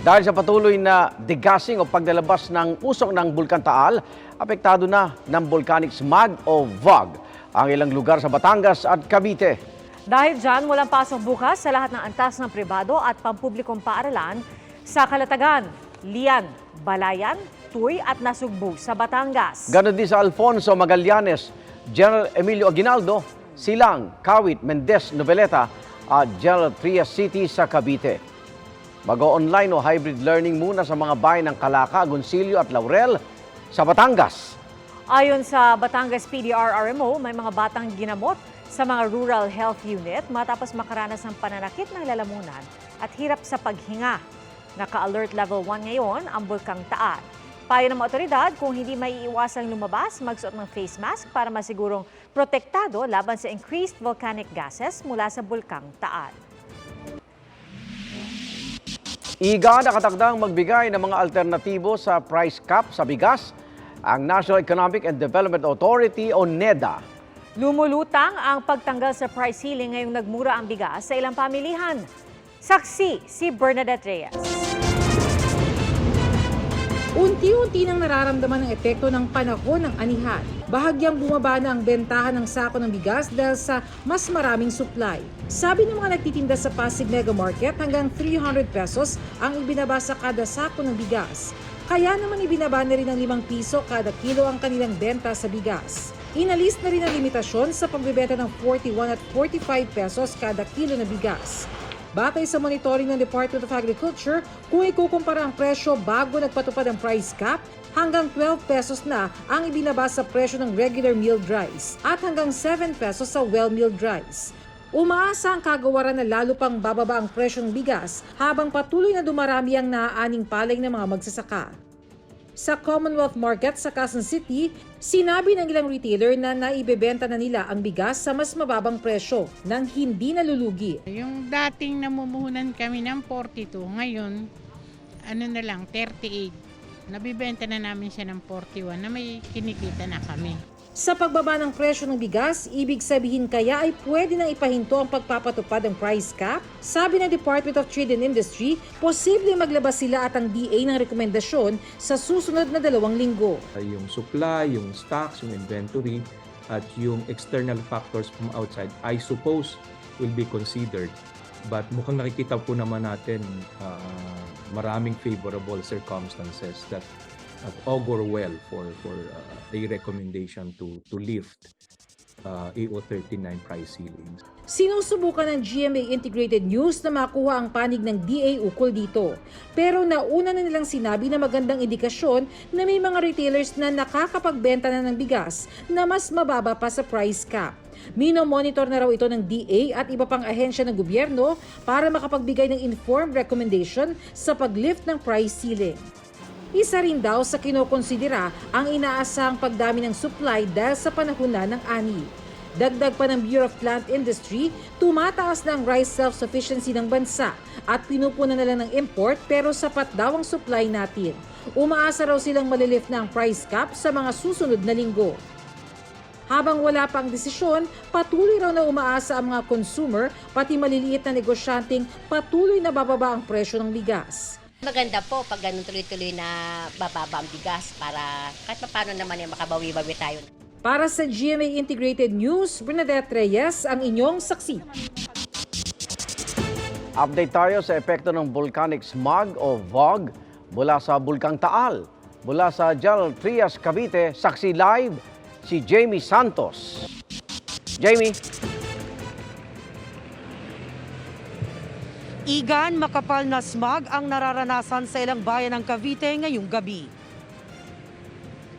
Dahil sa patuloy na degassing o paglalabas ng usok ng Bulkan Taal, apektado na ng volcanic smog o VOG ang ilang lugar sa Batangas at Cavite. Dahil dyan, walang pasok bukas sa lahat ng antas ng pribado at pampublikong paaralan sa Kalatagan, Lian, Balayan, Tuy at Nasugbog sa Batangas. Ganon din sa Alfonso Magallanes, General Emilio Aguinaldo, Silang, Kawit, Mendez, Noveleta at General Trias City sa Cavite. Mag-online o hybrid learning muna sa mga bayan ng Calaca, Agoncillo at Laurel sa Batangas. Ayon sa Batangas PDR-RMO, may mga batang ginamot sa mga rural health unit matapos makaranas ng pananakit ng lalamunan at hirap sa paghinga. Naka-alert level 1 ngayon ang Bulkang Taal. Payo ng mga otoridad kung hindi maiiwasang lumabas, magsuot ng face mask para masigurong protektado laban sa increased volcanic gases mula sa Bulkang Taal. Iga nakatakdang magbigay ng mga alternatibo sa price cap sa bigas ang National Economic and Development Authority o NEDA. Lumulutang ang pagtanggal sa price ceiling ngayong nagmura ang bigas sa ilang pamilihan. Saksi si Bernadette Reyes. Unti-unti nang nararamdaman ang epekto ng panahon ng anihan. Bahagyang bumaba na ang bentahan ng sako ng bigas dahil sa mas maraming supply. Sabi ng mga nagtitinda sa Pasig Mega Market, hanggang 300 pesos ang ibinaba sa kada sako ng bigas. Kaya naman ibinaba na rin ng 5 piso kada kilo ang kanilang benta sa bigas. Inalis na rin ang limitasyon sa pagbebenta ng 41 at 45 pesos kada kilo na bigas. Batay sa monitoring ng Department of Agriculture, kung ikukumpara ang presyo bago nagpatupad ang price cap, hanggang 12 pesos na ang ibinaba sa presyo ng regular milled rice at hanggang 7 pesos sa well-milled rice. Umaasa ang kagawaran na lalo pang bababa ang presyo ng bigas habang patuloy na dumarami ang naaaning palay ng mga magsasaka. Sa Commonwealth Market sa Quezon City, sinabi ng ilang retailer na naibebenta na nila ang bigas sa mas mababang presyo nang hindi nalulugi. Yung dating namumuhunan kami ng 42, ngayon, ano na lang, 38. Nabibenta na namin siya ng 41 na may kinikita na kami. Sa pagbaba ng presyo ng bigas, ibig sabihin kaya ay pwede nang ipahinto ang pagpapatupad ng price cap? Sabi ng Department of Trade and Industry, posible maglabas sila at ang DA ng rekomendasyon sa susunod na dalawang linggo. yung supply, yung stocks, yung inventory, at yung external factors from outside, I suppose will be considered. But mukhang nakikita po naman natin uh, maraming favorable circumstances that that augur well for for uh, a recommendation to to lift uh, AO39 price ceilings. Sinusubukan ng GMA Integrated News na makuha ang panig ng DA ukol dito. Pero nauna na nilang sinabi na magandang indikasyon na may mga retailers na nakakapagbenta na ng bigas na mas mababa pa sa price cap. Mino-monitor na raw ito ng DA at iba pang ahensya ng gobyerno para makapagbigay ng informed recommendation sa paglift ng price ceiling. Isa rin daw sa kinokonsidera ang inaasahang pagdami ng supply dahil sa panahon na ng ani. Dagdag pa ng Bureau of Plant Industry, tumataas na ang rice self-sufficiency ng bansa at pinupunan na lang ng import pero sapat daw ang supply natin. Umaasa raw silang malilift na ang price cap sa mga susunod na linggo. Habang wala pang desisyon, patuloy raw na umaasa ang mga consumer pati maliliit na negosyanteng patuloy na bababa ang presyo ng bigas. Maganda po pag ganun tuloy-tuloy na bababa ang bigas para kahit paano naman yung makabawi-bawi tayo. Para sa GMA Integrated News, Bernadette Reyes ang inyong saksi. Update tayo sa epekto ng volcanic smog o VOG mula sa Bulkang Taal. Mula sa General Trias, Cavite, saksi live si Jamie Santos. Jamie? Igan, makapal na smog ang nararanasan sa ilang bayan ng Cavite ngayong gabi.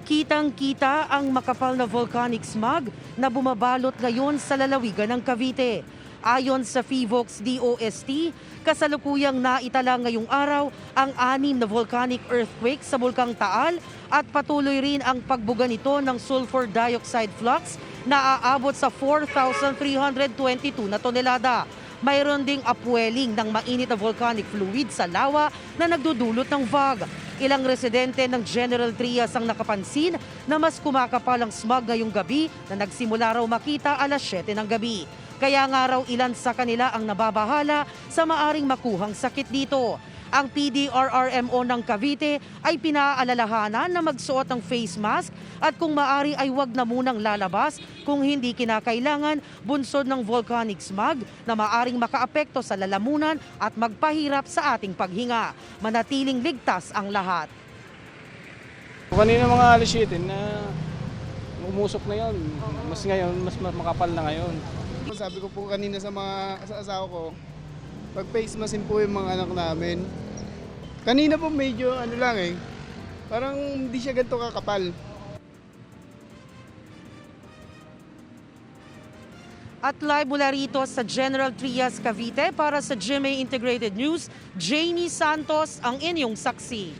Kitang-kita ang makapal na volcanic smog na bumabalot ngayon sa lalawigan ng Cavite. Ayon sa FIVOX DOST, kasalukuyang naitala ngayong araw ang anim na volcanic earthquake sa Bulkang Taal at patuloy rin ang pagbuga nito ng sulfur dioxide flux na aabot sa 4,322 na tonelada. Mayroon ding upwelling ng mainit na volcanic fluid sa lawa na nagdudulot ng VOG. Ilang residente ng General Trias ang nakapansin na mas kumakapal ang smog ngayong gabi na nagsimula raw makita alas 7 ng gabi. Kaya nga raw ilan sa kanila ang nababahala sa maaring makuhang sakit dito. Ang PDRRMO ng Cavite ay pinaalalahanan na magsuot ng face mask at kung maari ay wag na munang lalabas kung hindi kinakailangan bunsod ng volcanic smog na maaring makaapekto sa lalamunan at magpahirap sa ating paghinga. Manatiling ligtas ang lahat. Kanina mga alas 7 na umusok na yon. Mas ngayon, mas ma- makapal na ngayon. Sabi ko po kanina sa mga sa asawa ko, pag face mask po yung mga anak namin. Kanina po medyo ano lang eh, parang hindi siya ganito kakapal. At live mula rito sa General Trias Cavite para sa GMA Integrated News, Jamie Santos ang inyong saksi.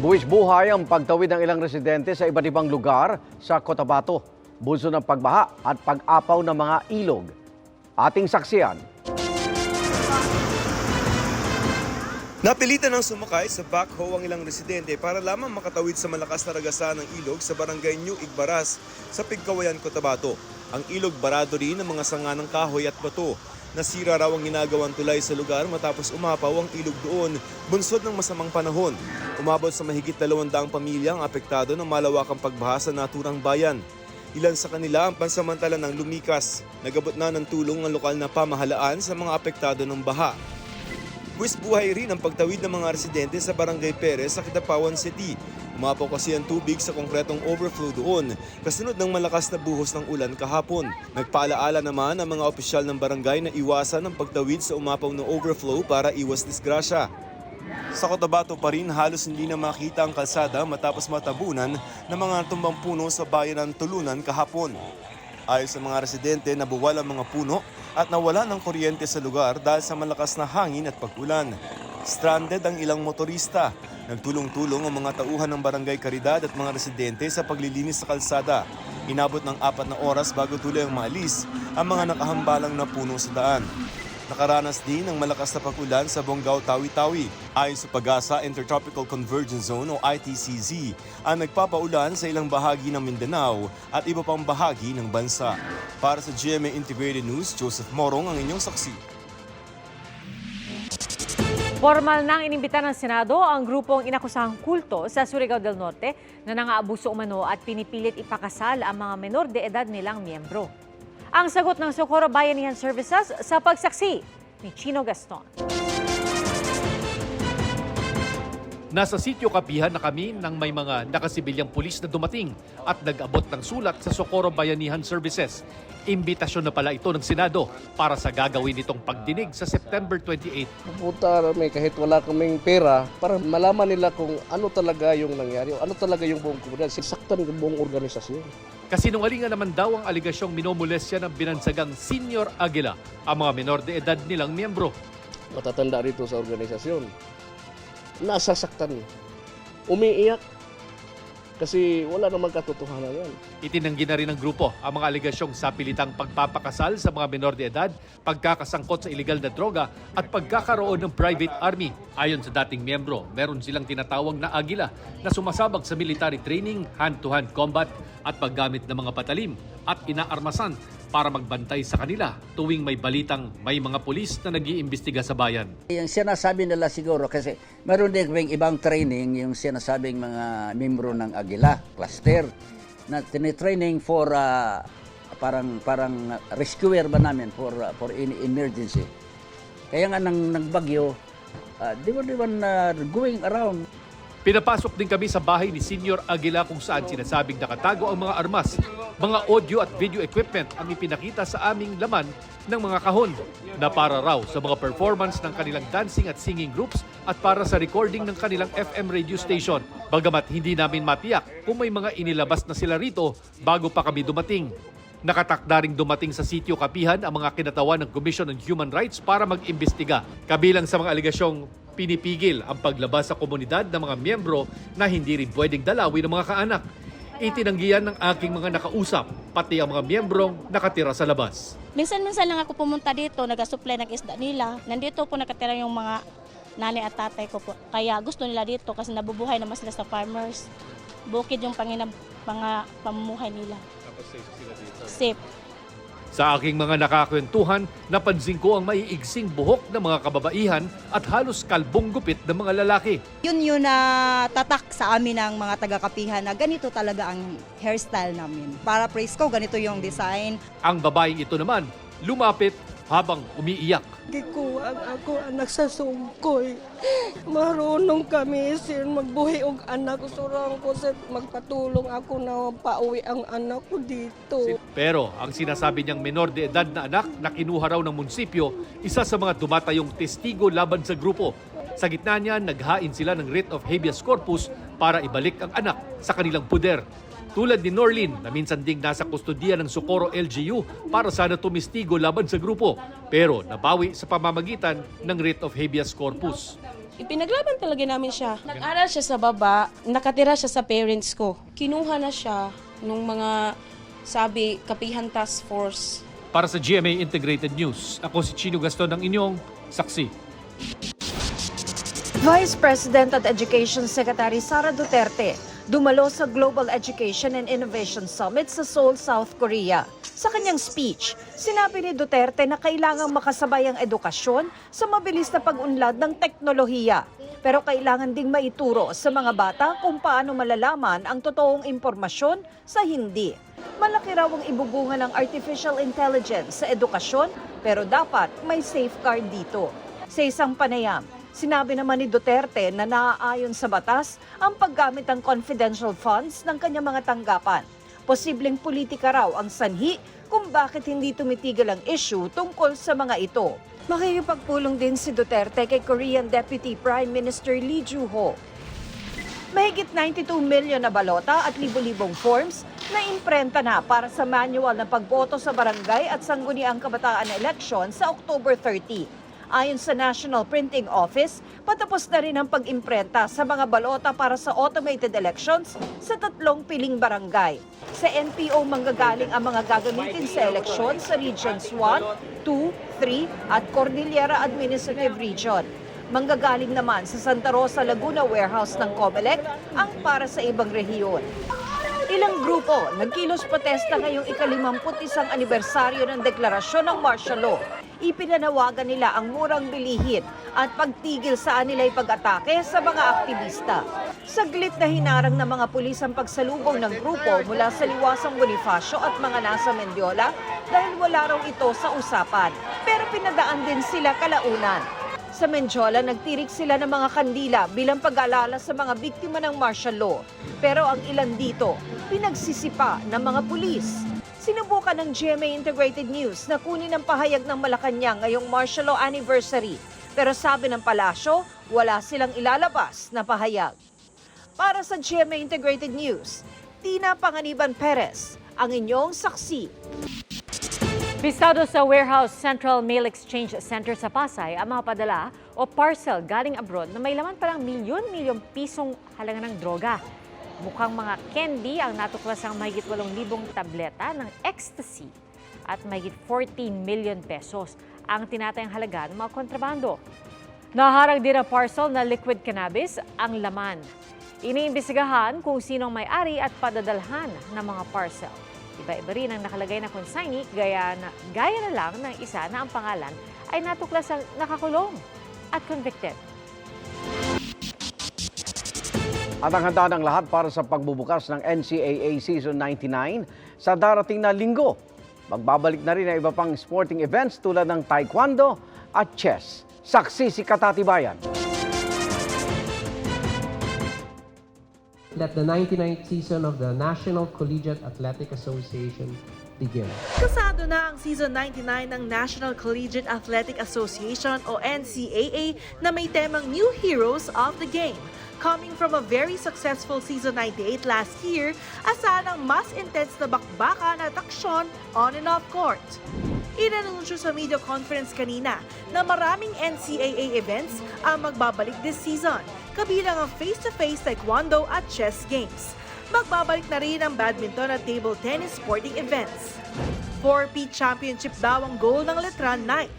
Buwis buhay ang pagtawid ng ilang residente sa iba't ibang lugar sa Cotabato. Bunso ng pagbaha at pag-apaw ng mga ilog. Ating saksiyan. Napilitan ng sumakay sa backhoe ang ilang residente para lamang makatawid sa malakas na ragasan ng ilog sa barangay New Igbaras sa Pigkawayan, Cotabato. Ang ilog barado rin ng mga sanga ng kahoy at bato. Nasira raw ang ginagawang tulay sa lugar matapos umapaw ang ilog doon, bunsod ng masamang panahon. Umabot sa mahigit 200 pamilya ang apektado ng malawakang pagbaha sa naturang bayan. Ilan sa kanila ang pansamantala ng lumikas. Nagabot na ng tulong ang lokal na pamahalaan sa mga apektado ng baha. Buwis buhay rin ang pagtawid ng mga residente sa Barangay Perez sa Kitapawan City. Umapaw kasi ang tubig sa konkretong overflow doon, kasunod ng malakas na buhos ng ulan kahapon. Nagpaalaala naman ang mga opisyal ng barangay na iwasan ang pagtawid sa umapaw na overflow para iwas disgrasya. Sa Cotabato pa rin halos hindi na makita ang kalsada matapos matabunan ng mga tumbang puno sa bayan ng Tulunan kahapon. Ayon sa mga residente, nabuwal ang mga puno at nawala ng kuryente sa lugar dahil sa malakas na hangin at pag-ulan. Stranded ang ilang motorista. Nagtulong-tulong ang mga tauhan ng Barangay Caridad at mga residente sa paglilinis sa kalsada. Inabot ng apat na oras bago tuloy ang maalis ang mga nakahambalang na puno sa daan. Nakaranas din ng malakas na pag-ulan sa Bonggao, Tawi-Tawi. Ayon sa Pagasa Intertropical Convergence Zone o ITCZ, ang nagpapaulan sa ilang bahagi ng Mindanao at iba pang bahagi ng bansa. Para sa GMA Integrated News, Joseph Morong ang inyong saksi. Formal nang inimbita ng Senado ang grupong inakusahang kulto sa Surigao del Norte na nangaabuso umano at pinipilit ipakasal ang mga menor de edad nilang miyembro. Ang sagot ng Socorro Bayanihan Services sa pagsaksi ni Chino Gaston. Nasa sitio kapihan na kami nang may mga nakasibilyang pulis na dumating at nag-abot ng sulat sa Socorro Bayanihan Services. Imbitasyon na pala ito ng Senado para sa gagawin nitong pagdinig sa September 28. Pupunta kami kahit wala kaming pera para malaman nila kung ano talaga yung nangyari, ano talaga yung buong komunidad, sisaktan yung buong organisasyon. Kasinungalingan naman daw ang aligasyong minomolesya ng binansagang Senior Aguila, ang mga menor de edad nilang miyembro. Matatanda rito sa organisasyon. Nasasaktan. Umiiyak. Kasi wala namang katotohanan yan. Itinanggi na rin ng grupo ang mga aligasyong sapilitang pagpapakasal sa mga menor de edad, pagkakasangkot sa iligal na droga at pagkakaroon ng private army. Ayon sa dating miyembro, meron silang tinatawag na agila na sumasabak sa military training, hand-to-hand combat at paggamit ng mga patalim at inaarmasan para magbantay sa kanila tuwing may balitang may mga pulis na nag-iimbestiga sa bayan. Yung sinasabi nila siguro kasi meron din ibang training yung sinasabing mga membro ng Agila cluster na tinitraining for ah, parang parang rescuer ba namin for ah, for any emergency. Kaya nga nang nagbagyo, uh, ba di ba na going around Pinapasok din kami sa bahay ni Senior Aguila kung saan sinasabing nakatago ang mga armas, mga audio at video equipment ang ipinakita sa aming laman ng mga kahon na para raw sa mga performance ng kanilang dancing at singing groups at para sa recording ng kanilang FM radio station. Bagamat hindi namin matiyak kung may mga inilabas na sila rito bago pa kami dumating. Nakatakda ring dumating sa sitio Kapihan ang mga kinatawan ng Commission on Human Rights para mag-imbestiga. Kabilang sa mga aligasyong pinipigil ang paglabas sa komunidad ng mga miyembro na hindi rin pwedeng dalawin ng mga kaanak. Itinanggihan ng aking mga nakausap, pati ang mga miyembrong nakatira sa labas. Minsan-minsan lang ako pumunta dito, nag-supply ng isda nila. Nandito po nakatira yung mga nanay at tatay ko po. Kaya gusto nila dito kasi nabubuhay naman sila sa farmers. Bukid yung panginab mga pamumuhay nila. Tapos safe sila dito. Safe. Sa aking mga nakakwentuhan, napansin ko ang maiigsing buhok ng mga kababaihan at halos kalbong gupit ng mga lalaki. Yun yun na tatak sa amin ng mga taga-kapihan na ganito talaga ang hairstyle namin. Para praise ko, ganito yung design. Ang babaeng ito naman, lumapit habang umiiyak. Gikuwang ako anak sa sungkoy. Marunong kami sir magbuhi og anak ko surang ko sir magpatulong ako na pauwi ang anak ko dito. Pero ang sinasabi niyang menor de edad na anak na kinuha raw ng munisipyo, isa sa mga tumatayong testigo laban sa grupo. Sa gitna niya, naghain sila ng writ of habeas corpus para ibalik ang anak sa kanilang puder. Tulad ni Norlin na minsan ding nasa kustodiya ng Socorro LGU para sana tumistigo laban sa grupo pero nabawi sa pamamagitan ng writ of habeas corpus. Ipinaglaban talaga namin siya. Nag-aral siya sa baba, nakatira siya sa parents ko. Kinuha na siya nung mga sabi kapihan task force. Para sa GMA Integrated News, ako si Chino Gaston ng inyong saksi. Vice President at Education Secretary Sara Duterte dumalo sa Global Education and Innovation Summit sa Seoul, South Korea. Sa kanyang speech, sinabi ni Duterte na kailangang makasabay ang edukasyon sa mabilis na pag-unlad ng teknolohiya. Pero kailangan ding maituro sa mga bata kung paano malalaman ang totoong impormasyon sa hindi. Malaki raw ang ibubunga ng artificial intelligence sa edukasyon pero dapat may safeguard dito. Sa isang panayam, Sinabi naman ni Duterte na naaayon sa batas ang paggamit ng confidential funds ng kanyang mga tanggapan. Posibleng politika raw ang sanhi kung bakit hindi tumitigil ang issue tungkol sa mga ito. Makikipagpulong din si Duterte kay Korean Deputy Prime Minister Lee Joo-ho. Mahigit 92 milyon na balota at libo-libong forms na imprenta na para sa manual ng pagboto sa barangay at sangguniang kabataan election sa October 30. Ayon sa National Printing Office, patapos na rin ang pag-imprenta sa mga balota para sa automated elections sa tatlong piling barangay. Sa NPO manggagaling ang mga gagamitin sa eleksyon sa Regions 1, 2, 3 at Cordillera Administrative Region. Manggagaling naman sa Santa Rosa Laguna Warehouse ng COMELEC ang para sa ibang rehiyon. Ilang grupo nagkilos protesta ngayong ikalimamput isang anibersaryo ng deklarasyon ng martial law. Ipinanawagan nila ang murang bilihin at pagtigil sa anilay pag-atake sa mga aktivista. Saglit na hinarang ng mga pulis ang pagsalubong ng grupo mula sa liwasang Bonifacio at mga nasa Mendiola dahil wala raw ito sa usapan. Pero pinadaan din sila kalaunan. Sa Menjola, nagtirik sila ng mga kandila bilang pag-alala sa mga biktima ng martial law. Pero ang ilan dito, pinagsisipa ng mga pulis. Sinubukan ng GMA Integrated News na kunin ang pahayag ng Malacanang ngayong martial law anniversary. Pero sabi ng palasyo, wala silang ilalabas na pahayag. Para sa GMA Integrated News, Tina Panganiban Perez, ang inyong saksi. Bistado sa Warehouse Central Mail Exchange Center sa Pasay ang mga padala o parcel galing abroad na may laman parang milyon-milyong pisong halaga ng droga. Mukhang mga candy ang natuklasang mahigit 8,000 tableta ng ecstasy at mahigit 14 million pesos ang tinatayang halaga ng mga kontrabando. Naharang din ang parcel na liquid cannabis ang laman. Iniimbestigahan kung sinong may-ari at padadalhan ng mga parcel. Iba-iba rin ang nakalagay na consignee gaya na, gaya na lang ng isa na ang pangalan ay natuklasang nakakulong at convicted. At ang handa ng lahat para sa pagbubukas ng NCAA Season 99 sa darating na linggo. Magbabalik na rin ang iba pang sporting events tulad ng taekwondo at chess. Saksi si Katatibayan. Let the 99th season of the National Collegiate Athletic Association begin. Kasado na ang Season 99 ng National Collegiate Athletic Association o NCAA na may temang New Heroes of the Game. Coming from a very successful Season 98 last year, asahan ang mas intense na bakbakan at aksyon on and off court. Inanunsyo sa media conference kanina na maraming NCAA events ang magbabalik this season, kabilang ang face-to-face taekwondo at chess games. Magbabalik na rin ang badminton at table tennis sporting events. 4P Championship daw ang goal ng Letran Knight.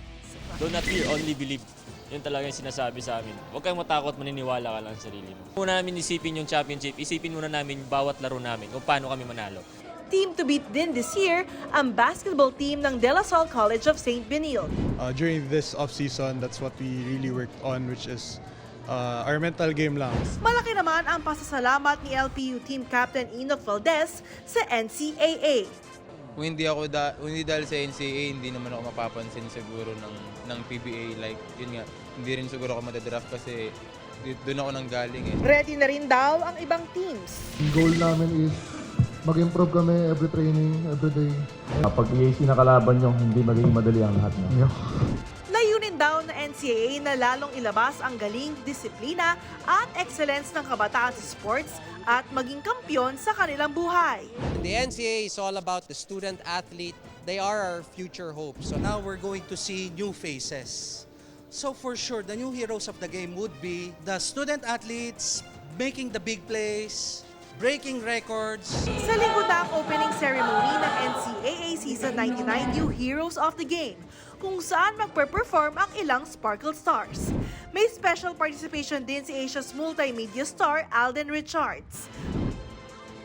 Do not only believe. Yun talaga yung sinasabi sa amin. Huwag kang matakot, maniniwala ka lang sa sarili mo. Muna namin isipin yung championship, isipin muna namin bawat laro namin kung paano kami manalo. Team to beat din this year ang basketball team ng De La Salle College of St. Benilde. uh, during this off-season, that's what we really worked on, which is uh, our mental game lang. Malaki naman ang pasasalamat ni LPU Team Captain Enoch Valdez sa NCAA. Kung hindi ako da, kung hindi dahil sa NCAA, hindi naman ako mapapansin siguro ng ng PBA like yun nga, hindi rin siguro ako madadraft kasi doon ako nang galing eh. Ready na rin daw ang ibang teams. Ang goal namin is mag-improve kami every training, every day. Kapag EAC na kalaban nyo, hindi magiging madali ang lahat na. Daw na NCAA na lalong ilabas ang galing, disiplina at excellence ng kabataan sa sports at maging kampyon sa kanilang buhay. The NCAA is all about the student athlete. They are our future hope. So now we're going to see new faces. So for sure, the new heroes of the game would be the student athletes making the big plays, breaking records. Sa linggo na ang opening ceremony ng NCAA Season 99 New Heroes of the Game, kung saan magpe-perform ang ilang Sparkle Stars. May special participation din si Asia's multimedia star Alden Richards.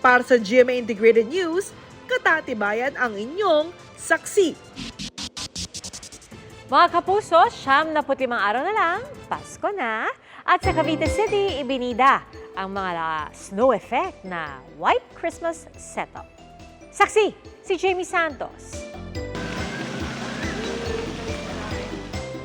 Para sa GMA Integrated News, katatibayan ang inyong saksi. Mga kapuso, siyam na putimang araw na lang, Pasko na. At sa Cavite City, ibinida ang mga snow effect na White Christmas setup. Saksi, si Jamie Santos.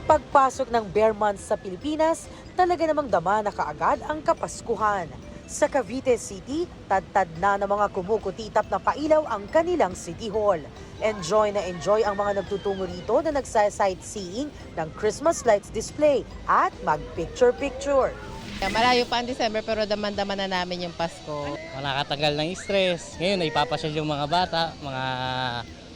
Pagpasok ng bear months sa Pilipinas, talaga namang dama na kaagad ang Kapaskuhan. Sa Cavite City, tad-tad na ng mga kumukutitap na pailaw ang kanilang City Hall. Enjoy na enjoy ang mga nagtutungo rito na nagsa-sightseeing ng Christmas lights display at mag-picture-picture. Malayo pa ang December pero daman-daman na namin yung Pasko. Nakakatanggal ng stress. Ngayon, naipapasyal yung mga bata, mga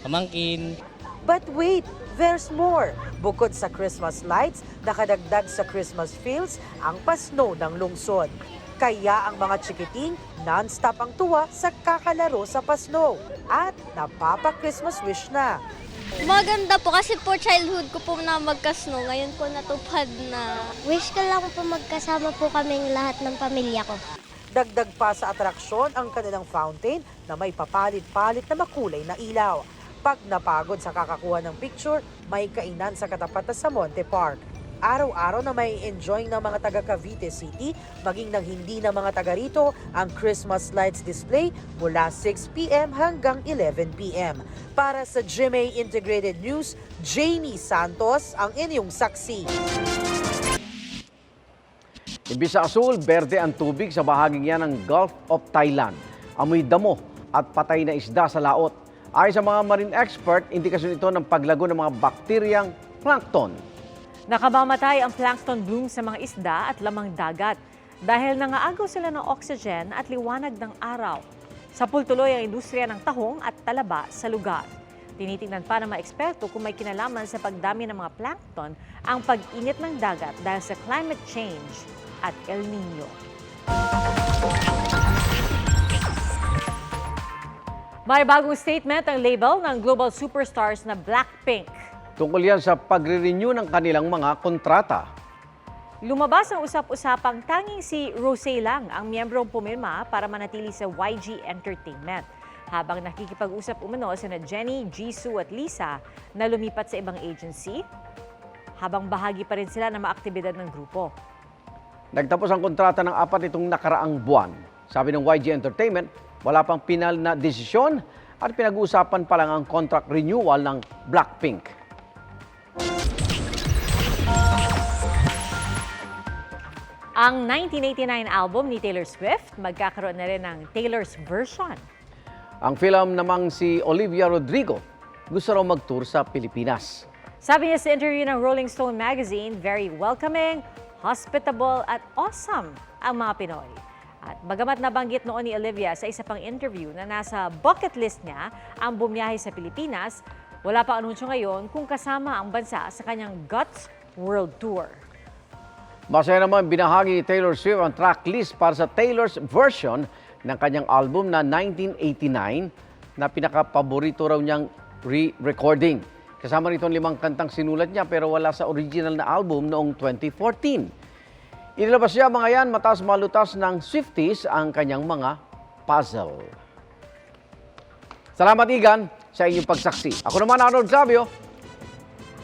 pamangkin. But wait, there's more. Bukod sa Christmas lights, nakadagdag sa Christmas feels ang pasno ng lungsod. Kaya ang mga chikiting non-stop ang tuwa sa kakalaro sa pasno at napapa-Christmas wish na. Maganda po kasi po childhood ko po na magkasno. Ngayon po natupad na. Wish ko lang po magkasama po kaming lahat ng pamilya ko. Dagdag pa sa atraksyon ang kanilang fountain na may papalit-palit na makulay na ilaw. Pag napagod sa kakakuha ng picture, may kainan sa katapat sa Monte Park. Araw-araw na may enjoy ng mga taga Cavite City, maging ng hindi na mga taga rito, ang Christmas lights display mula 6pm hanggang 11pm. Para sa GMA Integrated News, Jamie Santos ang inyong saksi. Imbis sa asul, berde ang tubig sa bahaging yan ng Gulf of Thailand. Amoy damo at patay na isda sa laot. Ayon sa mga marine expert, indikasyon ito ng paglago ng mga bakteryang plankton. Nakamamatay ang plankton bloom sa mga isda at lamang dagat dahil nangaagaw sila ng oxygen at liwanag ng araw. Sa pultuloy ang industriya ng tahong at talaba sa lugar. Tinitingnan pa ng mga eksperto kung may kinalaman sa pagdami ng mga plankton ang pag-init ng dagat dahil sa climate change at El Nino. May bagong statement ang label ng global superstars na Blackpink. Tungkol yan sa pagre-renew ng kanilang mga kontrata. Lumabas ang usap-usapang tanging si Rosé lang ang miyembrong pumirma para manatili sa YG Entertainment. Habang nakikipag-usap umano sina Jenny, Jisoo at Lisa na lumipat sa ibang agency, habang bahagi pa rin sila ng mga aktibidad ng grupo. Nagtapos ang kontrata ng apat itong nakaraang buwan. Sabi ng YG Entertainment, wala pang pinal na desisyon at pinag-uusapan pa lang ang contract renewal ng Blackpink. Ang 1989 album ni Taylor Swift magkakaroon na rin ng Taylor's version. Ang film namang si Olivia Rodrigo gusto raw mag-tour sa Pilipinas. Sabi niya sa interview ng Rolling Stone magazine, very welcoming, hospitable at awesome ang mga Pinoy. At bagamat nabanggit noon ni Olivia sa isa pang interview na nasa bucket list niya ang bumiyahe sa Pilipinas, wala pa anunsyo ngayon kung kasama ang bansa sa kanyang Guts World Tour. Masaya naman binahagi ni Taylor Swift ang tracklist para sa Taylor's version ng kanyang album na 1989 na pinakapaborito raw niyang re-recording. Kasama rito ang limang kantang sinulat niya pero wala sa original na album noong 2014. Inilabas niya mga yan matas malutas ng Swifties ang kanyang mga puzzle. Salamat Igan sa inyong pagsaksi. Ako naman Arnold Sabio.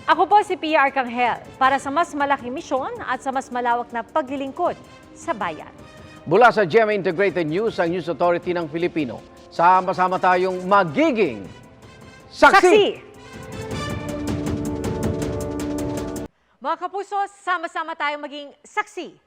Ako po si Pia Arcangel para sa mas malaking misyon at sa mas malawak na paglilingkod sa bayan. Mula sa GMA Integrated News, ang News Authority ng Filipino. Sama-sama tayong magiging saksi! Mga kapuso, sama-sama tayong maging saksi.